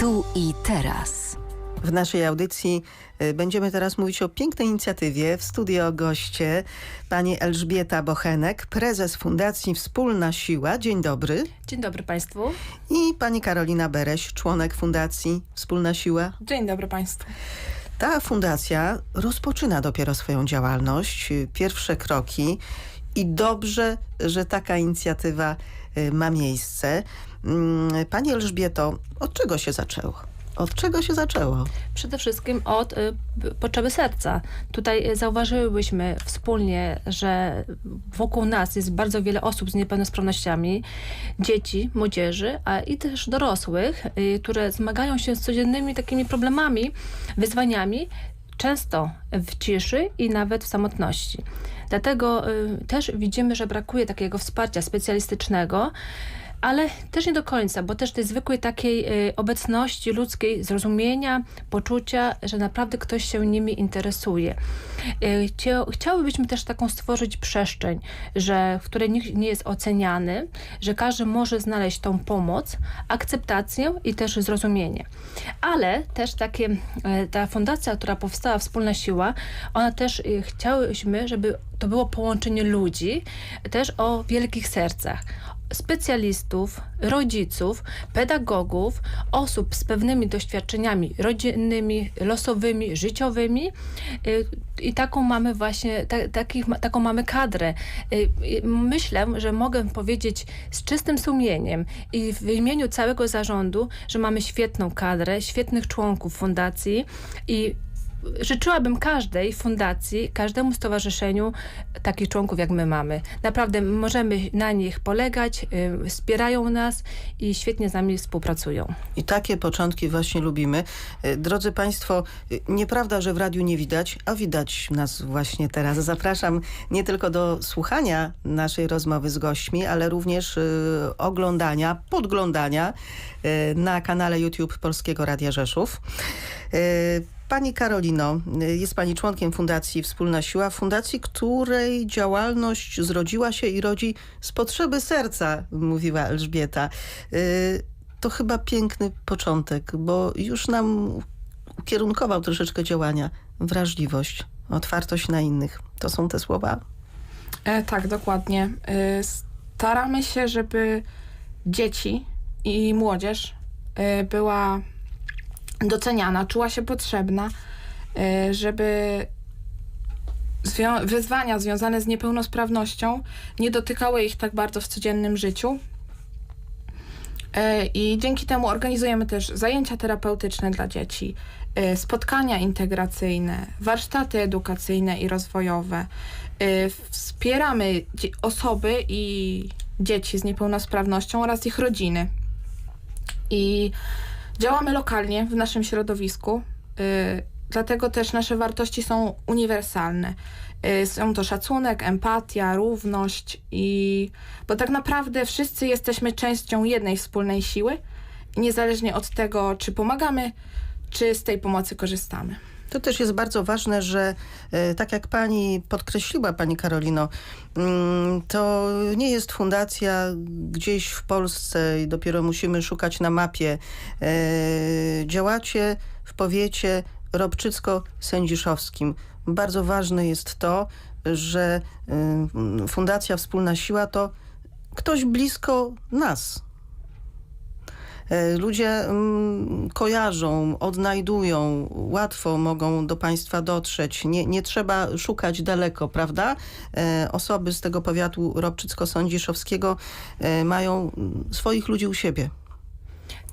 Tu i teraz. W naszej audycji y, będziemy teraz mówić o pięknej inicjatywie. W studio goście pani Elżbieta Bochenek, prezes Fundacji Wspólna Siła. Dzień dobry. Dzień dobry Państwu. I pani Karolina Bereś, członek Fundacji Wspólna Siła. Dzień dobry Państwu. Ta fundacja rozpoczyna dopiero swoją działalność, y, pierwsze kroki i dobrze, że taka inicjatywa ma miejsce. Mm, Pani Elżbieto, od czego się zaczęło? Od czego się zaczęło? Przede wszystkim od y, potrzeby serca. Tutaj y, zauważyłyśmy wspólnie, że wokół nas jest bardzo wiele osób z niepełnosprawnościami, dzieci, młodzieży, a i też dorosłych, y, które zmagają się z codziennymi takimi problemami, wyzwaniami, często w ciszy i nawet w samotności. Dlatego y, też widzimy, że brakuje takiego wsparcia specjalistycznego, ale też nie do końca, bo też tej zwykłej takiej y, obecności ludzkiej, zrozumienia, poczucia, że naprawdę ktoś się nimi interesuje. Y, chcia- Chciałybyśmy też taką stworzyć przestrzeń, że, w której nikt nie jest oceniany, że każdy może znaleźć tą pomoc, akceptację i też zrozumienie. Ale też takie, e, ta fundacja, która powstała, Wspólna Siła, ona też y, chciałyśmy, żeby to było połączenie ludzi, też o wielkich sercach specjalistów, rodziców, pedagogów, osób z pewnymi doświadczeniami rodzinnymi, losowymi, życiowymi Y, i taką mamy właśnie, ta, takich, taką mamy kadrę. Y, Myślę, że mogę powiedzieć z czystym sumieniem i w imieniu całego zarządu, że mamy świetną kadrę, świetnych członków fundacji i życzyłabym każdej fundacji, każdemu stowarzyszeniu takich członków, jak my mamy. Naprawdę możemy na nich polegać, y, wspierają nas i świetnie z nami współpracują. I takie początki właśnie lubimy. E, Drodzy Państwo, e, nieprawda, że w radiu nie widać, a widać nas właśnie teraz. Zapraszam nie tylko do słuchania naszej rozmowy z gośćmi, ale również e, oglądania, podglądania e, na kanale YouTube Polskiego Radia Rzeszów. Pani Karolino, e, jest Pani członkiem Fundacji Wspólna Siła, fundacji, której działalność zrodziła się i rodzi z potrzeby serca, mówiła Elżbieta. E, to chyba piękny początek, bo już nam ukierunkował troszeczkę działania. Wrażliwość, otwartość na innych. To są te słowa. E, tak, dokładnie. E, staramy się, żeby dzieci i młodzież e, była doceniana, czuła się potrzebna, e, żeby zwią- wyzwania związane z niepełnosprawnością nie dotykały ich tak bardzo w codziennym życiu. E, I dzięki temu organizujemy też zajęcia terapeutyczne dla dzieci, e, spotkania integracyjne, warsztaty edukacyjne i rozwojowe. Wspieramy osoby i dzieci z niepełnosprawnością oraz ich rodziny. I działamy lokalnie w naszym środowisku, e, dlatego też nasze wartości są uniwersalne. E, Są to szacunek, empatia, równość i bo tak naprawdę wszyscy jesteśmy częścią jednej wspólnej siły, niezależnie od tego, czy pomagamy, czy z tej pomocy korzystamy. To też jest bardzo ważne, że e, tak jak pani podkreśliła, pani Karolino, mm, to nie jest fundacja gdzieś w Polsce i dopiero musimy szukać na mapie. E, Działacie w powiecie Robczycko-Sędziszowskim. Bardzo ważne jest to, że y, Fundacja Wspólna Siła to ktoś blisko nas. E, Ludzie mm, kojarzą, odnajdują, łatwo mogą do Państwa dotrzeć. Nie, nie trzeba szukać daleko, prawda? E, Osoby z tego powiatu Robczycko-Sądziszowskiego e, mają mm, swoich ludzi u siebie.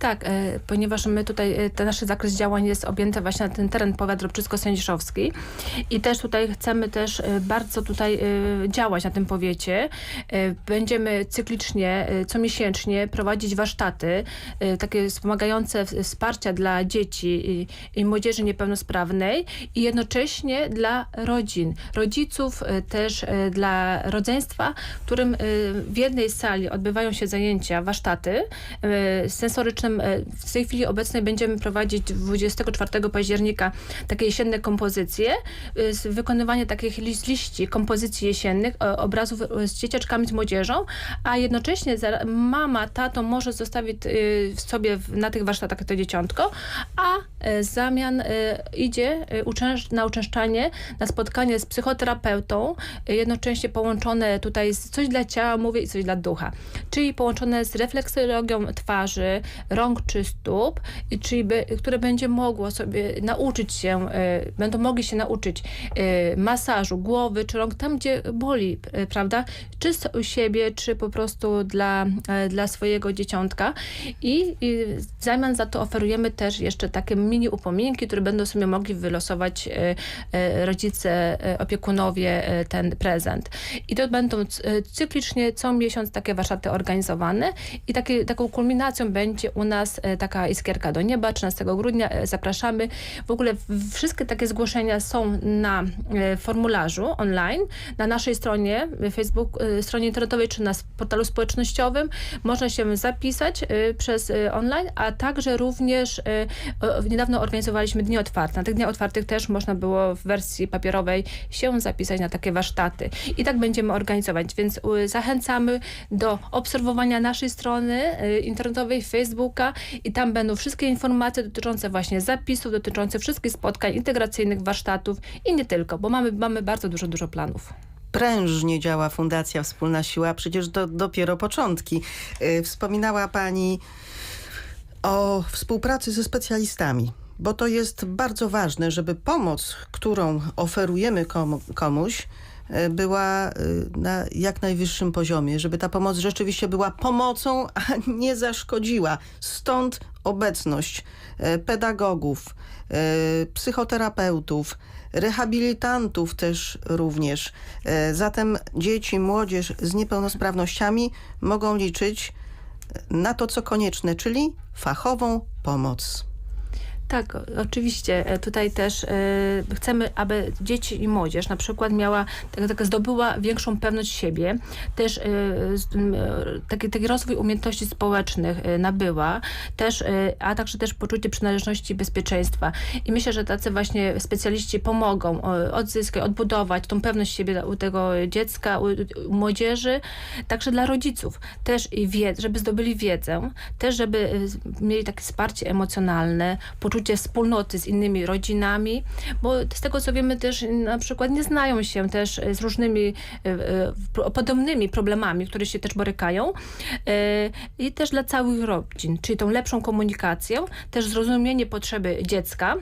Tak, e, ponieważ my tutaj, e, ten nasz zakres działań jest objęty właśnie na ten teren powiat Robczycko-Sędziszowski i też tutaj chcemy też e, bardzo tutaj działać na tym powiecie. Będziemy cyklicznie, comiesięcznie prowadzić warsztaty, takie wspomagające wsparcia dla dzieci i, i młodzieży niepełnosprawnej i jednocześnie dla rodzin, rodziców, też dla rodzeństwa, w którym w jednej sali odbywają się zajęcia, warsztaty sensoryczne, e, w tej chwili obecnej będziemy prowadzić 24 października takie jesienne kompozycje, e, wykonywanie takich liści kompozycji jesiennych, e, obrazów z dzieciaczkami, z młodzieżą, a jednocześnie mama, tato może zostawić sobie na tych warsztatach to dzieciątko, a w zamian idzie na uczęszczanie, na spotkanie z psychoterapeutą, jednocześnie połączone tutaj z coś dla ciała, mówię, i coś dla ducha. Czyli połączone z refleksologią twarzy, rąk czy stóp, czyli by, które będzie mogło sobie nauczyć się, e, będą mogli się nauczyć e, masażu głowy czy rąk tam, gdzie boli, e, prawda? Czy u siebie, czy po prostu dla, dla swojego dzieciątka. I, I w zamian za to oferujemy też jeszcze takie mini upominki, które będą sobie mogli wylosować rodzice, opiekunowie ten prezent. I to będą cyklicznie co miesiąc takie warsztaty organizowane i takie, taką kulminacją będzie u nas e, taka iskierka do nieba 13 grudnia. E, Zapraszamy. W ogóle wszystkie takie zgłoszenia są na e, formularzu online, na naszej stronie Facebook, stronie internetowej czy na portalu społecznościowym. Można się zapisać przez online, a także również niedawno organizowaliśmy dni otwarte. Na tych dniach otwartych też można było w wersji papierowej się zapisać na takie warsztaty. I tak będziemy organizować, więc zachęcamy do obserwowania naszej strony internetowej, Facebooka i tam będą wszystkie informacje dotyczące właśnie zapisów, dotyczące wszystkich spotkań integracyjnych, warsztatów i nie tylko, bo mamy, mamy bardzo dużo, dużo planów. Prężnie działa Fundacja Wspólna Siła, przecież to dopiero początki. Y, Wspominała Pani o współpracy ze specjalistami, bo to jest bardzo ważne, żeby pomoc, którą oferujemy komu, komuś, była y, na jak najwyższym poziomie, żeby ta pomoc rzeczywiście była pomocą, a nie zaszkodziła. Stąd obecność y, pedagogów, psychoterapeutów, rehabilitantów też również. E, Zatem dzieci, młodzież z niepełnosprawnościami mogą liczyć na to, co konieczne, czyli fachową pomoc. Tak, oczywiście. E, Tutaj też e, chcemy, aby dzieci i młodzież na przykład miała, tak, tak zdobyła większą pewność siebie, też e, taki, taki rozwój umiejętności społecznych nabyła, też, a także też poczucie przynależności i bezpieczeństwa. I myślę, że tacy właśnie specjaliści pomogą odzyskać, odbudować tą pewność siebie u tego dziecka, u, u młodzieży, także dla rodziców. Też i żeby zdobyli wiedzę, też żeby mieli takie wsparcie emocjonalne, poczucie wspólnoty z innymi rodzinami, bo z tego co wiemy też na przykład nie znają się też z różnymi e, e, podobnymi problemami, które się też borykają E, i też dla całych rodzin, czyli tą lepszą komunikację, też zrozumienie potrzeby dziecka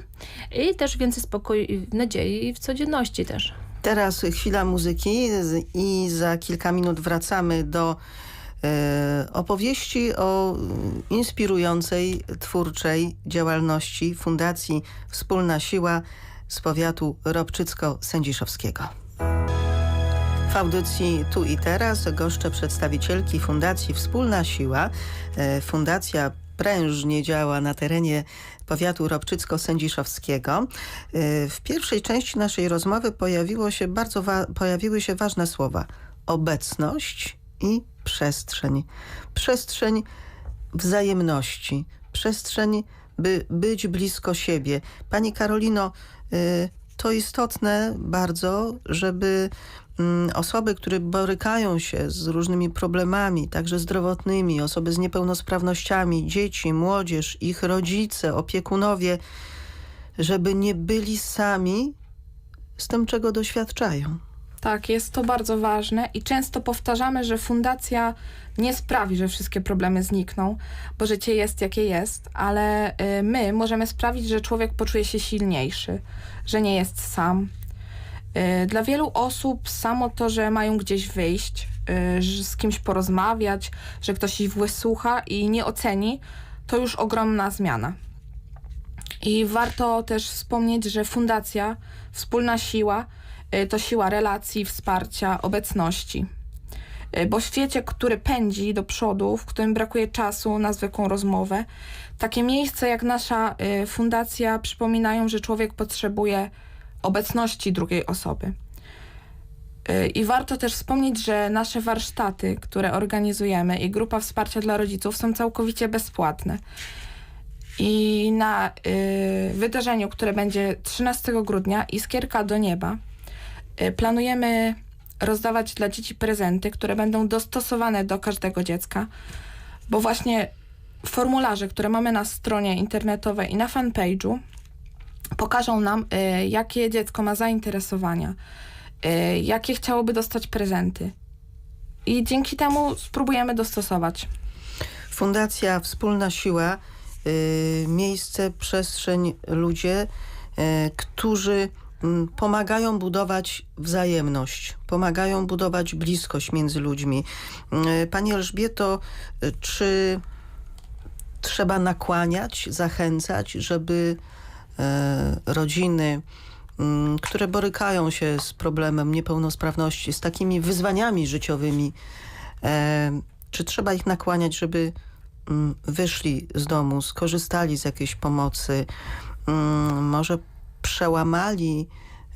i też więcej spokoju i nadziei w codzienności też. Teraz chwila muzyki i za kilka minut wracamy do opowieści o inspirującej, twórczej działalności Fundacji Wspólna Siła z powiatu Robczycko-Sędziszowskiego. W audycji Tu i Teraz goszczę przedstawicielki Fundacji Wspólna Siła. E, Fundacja prężnie działa na terenie powiatu Robczycko-Sędziszowskiego. E, W pierwszej części naszej rozmowy pojawiło się bardzo pojawiły się ważne słowa. Obecność i przestrzeń. Przestrzeń wzajemności. Przestrzeń, by być blisko siebie. Pani Karolino, y, to istotne bardzo, żeby mm, osoby, które borykają się z różnymi problemami, także zdrowotnymi, osoby z niepełnosprawnościami, dzieci, młodzież, ich rodzice, opiekunowie, żeby nie byli sami z tym, czego doświadczają. Tak, jest to bardzo ważne i często powtarzamy, że fundacja nie sprawi, że wszystkie problemy znikną, bo życie jest jakie jest, ale y, my możemy sprawić, że człowiek poczuje się silniejszy, że nie jest sam. Y, Dla wielu osób samo to, że mają gdzieś wyjść, y, z kimś porozmawiać, że ktoś ich wysłucha i nie oceni, to już ogromna zmiana. I warto też wspomnieć, że fundacja, wspólna siła, to siła relacji, wsparcia, obecności. Y, Bo w świecie, który pędzi do przodu, w którym brakuje czasu na zwykłą rozmowę, takie miejsca jak nasza y, fundacja przypominają, że człowiek potrzebuje obecności drugiej osoby. Y, I warto też wspomnieć, że nasze warsztaty, które organizujemy i grupa wsparcia dla rodziców są całkowicie bezpłatne. I na y, wydarzeniu, które będzie 13 grudnia, Iskierka do nieba, y, planujemy rozdawać dla dzieci prezenty, które będą dostosowane do każdego dziecka, bo właśnie formularze, które mamy na stronie internetowej i na fanpage'u, pokażą nam, y, jakie dziecko ma zainteresowania, y, jakie chciałoby dostać prezenty. I dzięki temu spróbujemy dostosować. Fundacja Wspólna Siła, y, miejsce, przestrzeń, ludzie, y, którzy pomagają budować wzajemność, pomagają budować bliskość między ludźmi. Y, Pani Elżbieto, y, czy trzeba nakłaniać, zachęcać, żeby e, rodziny, mm, które borykają się z problemem niepełnosprawności, z takimi wyzwaniami życiowymi, e, czy trzeba ich nakłaniać, żeby mm, wyszli z domu, skorzystali z jakiejś pomocy, mm, może przełamali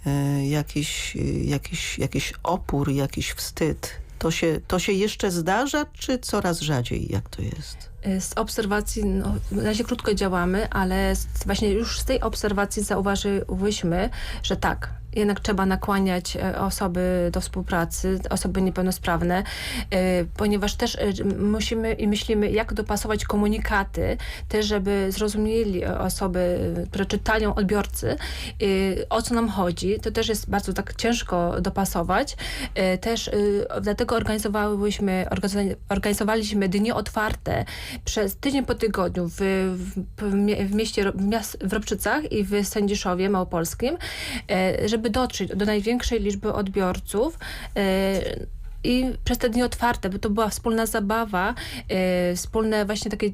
e, jakiś, jakiś, jakiś opór, jakiś wstyd. To się, to się jeszcze zdarza, czy coraz rzadziej? Jak to jest? Z obserwacji, no, na razie krótko działamy, ale z, właśnie już z tej obserwacji zauważyłyśmy, że tak, jednak trzeba nakłaniać e, osoby do współpracy, osoby niepełnosprawne, e, ponieważ też e, musimy i myślimy, jak dopasować komunikaty, też żeby zrozumieli osoby, które odbiorcy, o co nam chodzi. To też jest bardzo tak ciężko dopasować. Też dlatego organizowałyśmy, organiz- organizowaliśmy dni otwarte przez tydzień po tygodniu w, w, w mie- w mieście, w, miast, w Robczycach i w Sędziszowie Małopolskim, e, żeby dotrzeć do największej liczby odbiorców. e, I przez te dni otwarte, bo to była wspólna zabawa, e, wspólne właśnie takie e,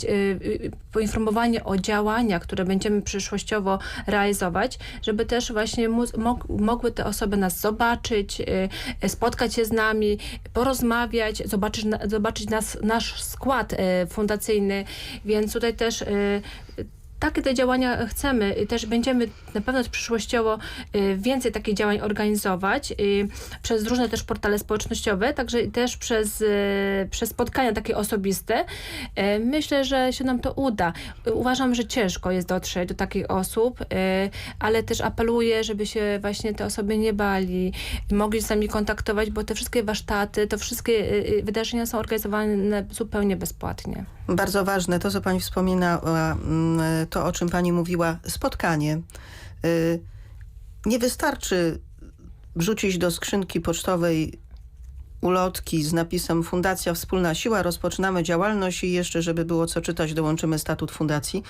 poinformowanie o działaniach, które będziemy przyszłościowo realizować, żeby też właśnie mogły te osoby nas zobaczyć, spotkać się z nami, porozmawiać, zobaczyć, zobaczyć nas, nasz skład fundacyjny, więc tutaj też takie te działania chcemy i też będziemy na pewno przyszłościowo y, więcej takich działań organizować y, przez różne też portale społecznościowe, także też przez, y, przez spotkania takie osobiste. Y, Myślę, że się nam to uda. Y, Uważam, że ciężko jest dotrzeć do takich osób, y, ale też apeluję, żeby się właśnie te osoby nie bali, mogli z nami kontaktować, bo te wszystkie warsztaty, to wszystkie y, y, wydarzenia są organizowane zupełnie bezpłatnie. Bardzo ważne to, co pani wspominała, mm, to o czym pani mówiła, spotkanie. Y, Nie wystarczy wrzucić do skrzynki pocztowej ulotki z napisem Fundacja Wspólna Siła, rozpoczynamy działalność i jeszcze, żeby było co czytać, dołączymy statut fundacji.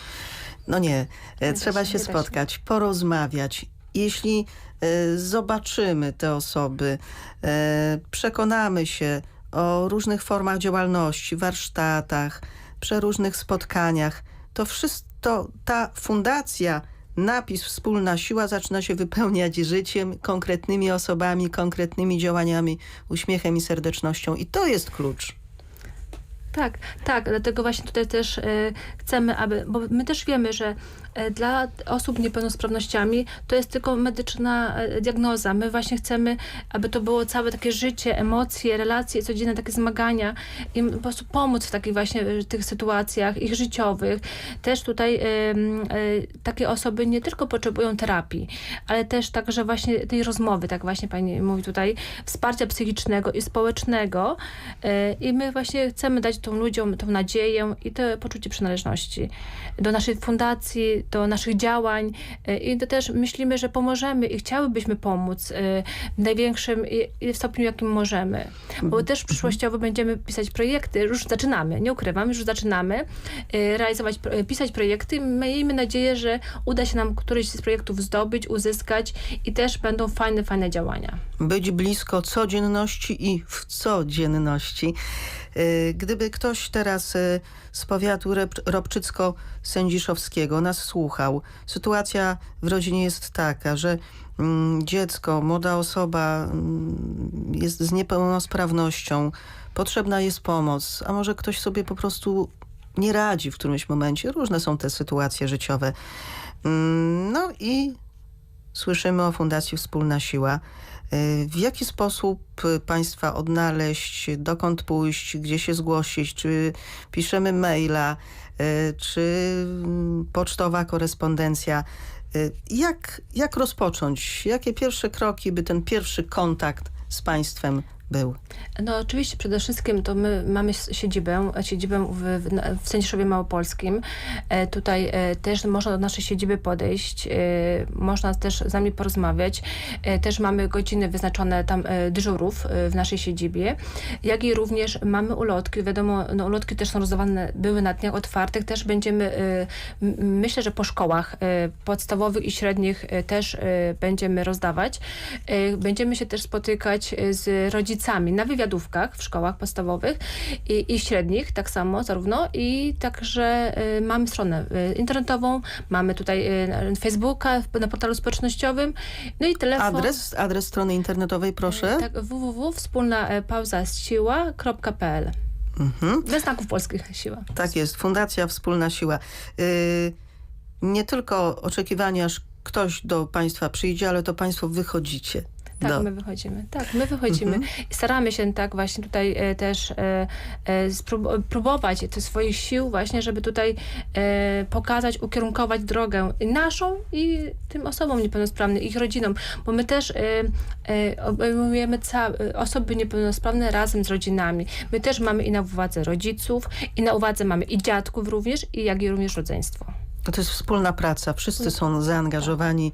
No nie, e, da trzeba się, nie da się. spotkać, porozmawiać. Jeśli e, zobaczymy te osoby, e, przekonamy się o różnych formach działalności, warsztatach, przeróżnych spotkaniach, to wszystko, ta fundacja, napis Wspólna Siła zaczyna się wypełniać życiem, konkretnymi osobami, konkretnymi działaniami, uśmiechem i serdecznością. I to jest klucz. Tak, tak, dlatego właśnie tutaj też e, chcemy, aby, bo my też wiemy, że dla osób niepełnosprawnościami to jest tylko medyczna e, diagnoza. My właśnie chcemy, aby to było całe takie życie, emocje, relacje, codzienne takie zmagania im po prostu pomóc w takich właśnie e, tych sytuacjach ich życiowych. Też tutaj em, e, takie osoby nie tylko potrzebują terapii, ale też także właśnie tej rozmowy, tak właśnie pani mówi tutaj, wsparcia psychicznego i społecznego e, i my właśnie chcemy dać tym ludziom tą nadzieję i to poczucie przynależności do naszej fundacji, do naszych działań e, i to też myślimy, że pomożemy i chciałybyśmy pomóc e, w największym stopniu, jakim możemy. Bo też przyszłościowo będziemy pisać projekty, już zaczynamy, nie ukrywam, już zaczynamy e, realizować, pisać projekty. Miejmy nadzieję, że uda się nam któryś z projektów zdobyć, uzyskać i też będą fajne, fajne działania. Być blisko codzienności i w codzienności. Y, Gdyby ktoś teraz y, z powiatu Robczycko-Sędziszowskiego nas słuchał, sytuacja w rodzinie jest taka, że mm, dziecko, młoda osoba mm, jest z niepełnosprawnością, potrzebna jest pomoc, a może ktoś sobie po prostu nie radzi w którymś momencie. Różne są te sytuacje życiowe. Mm, No i słyszymy o Fundacji Wspólna Siła. W jaki sposób y, Państwa odnaleźć, dokąd pójść, gdzie się zgłosić? Czy piszemy maila, y, czy mm, pocztowa korespondencja? Y, Jak, jak rozpocząć? Jakie pierwsze kroki, by ten pierwszy kontakt z Państwem był? No oczywiście przede wszystkim to my mamy siedzibę, siedzibę w, w, Sędziszowie Małopolskim. E, tutaj e, też można do naszej siedziby podejść, e, można też z nami porozmawiać. E, też mamy godziny wyznaczone tam e, dyżurów e, w naszej siedzibie, jak i również mamy ulotki. Wiadomo, no, ulotki też są rozdawane, były na dniach otwartych. Też będziemy, e, myślę, że po szkołach e, podstawowych i średnich e, też e, będziemy rozdawać. E, Będziemy się też spotykać e, z rodzicami na wywiadówkach w szkołach podstawowych i, i średnich, tak samo zarówno. I także e, mamy stronę e, internetową, mamy tutaj na Facebooka, na portalu społecznościowym, no i telefon. Adres, adres strony internetowej, proszę. Tak, www.wspólna e, pauza siła.pl Mhm. Bez znaków polskich siła. Tak jest, Fundacja Wspólna Siła. Y, nie tylko oczekiwanie, aż ktoś do Państwa przyjdzie, ale to Państwo wychodzicie. Tak, do... my wychodzimy. Tak, my wychodzimy. Mhm. Staramy się tak właśnie tutaj e, też e, e, próbować te swoich sił właśnie, żeby tutaj e, pokazać, ukierunkować drogę naszą i tym osobom niepełnosprawnym, ich rodzinom, bo my też e, e, obejmujemy osoby niepełnosprawne razem z rodzinami. My też mamy i na uwadze rodziców, i na uwadze mamy i dziadków również, i jak i również rodzeństwo. To jest wspólna praca. Wszyscy są zaangażowani y,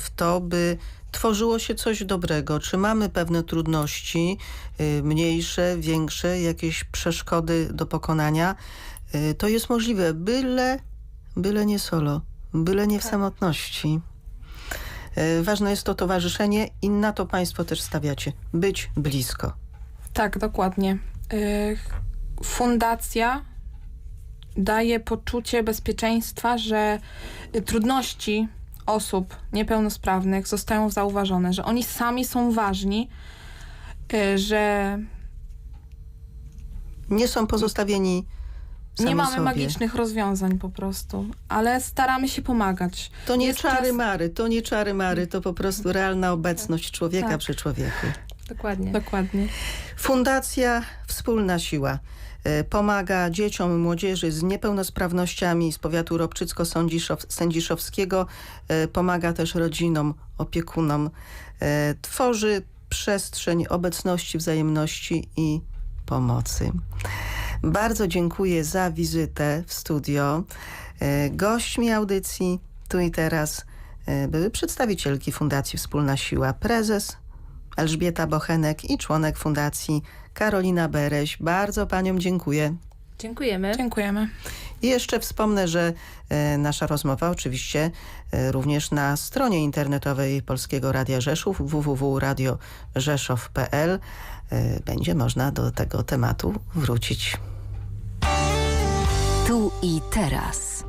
w to, by tworzyło się coś dobrego. Czy mamy pewne trudności, y, mniejsze, większe, jakieś przeszkody do pokonania? Y, To jest możliwe, byle, byle nie solo, byle nie w samotności. Y, Ważne jest to towarzyszenie i na to Państwo też stawiacie. Być blisko. Tak, dokładnie. Fundacja daje poczucie bezpieczeństwa, że trudności osób niepełnosprawnych zostają zauważone, że oni sami są ważni, y, że Nie są pozostawieni sami nie mamy sobie. magicznych rozwiązań po prostu, ale staramy się pomagać. To nie Jest czary czas- mary, to nie czary mary, to po prostu realna obecność człowieka Tak. przy człowieku. Dokładnie. Dokładnie. Fundacja Wspólna Siła pomaga dzieciom młodzieży z niepełnosprawnościami z powiatu Ropczycko-Sędziszowskiego. E, Pomaga też rodzinom, opiekunom. E, Tworzy przestrzeń obecności, wzajemności i pomocy. Bardzo dziękuję za wizytę w studio. E, Gośćmi audycji tu i teraz e, były przedstawicielki Fundacji Wspólna Siła, prezes Elżbieta Bochenek i członek Fundacji Karolina Bereś. Bardzo paniom dziękuję. Dziękujemy. Dziękujemy. I jeszcze wspomnę, że e, nasza rozmowa oczywiście e, również na stronie internetowej Polskiego Radia Rzeszów www.radiorzeszow.pl e, będzie można do tego tematu wrócić. Tu i teraz.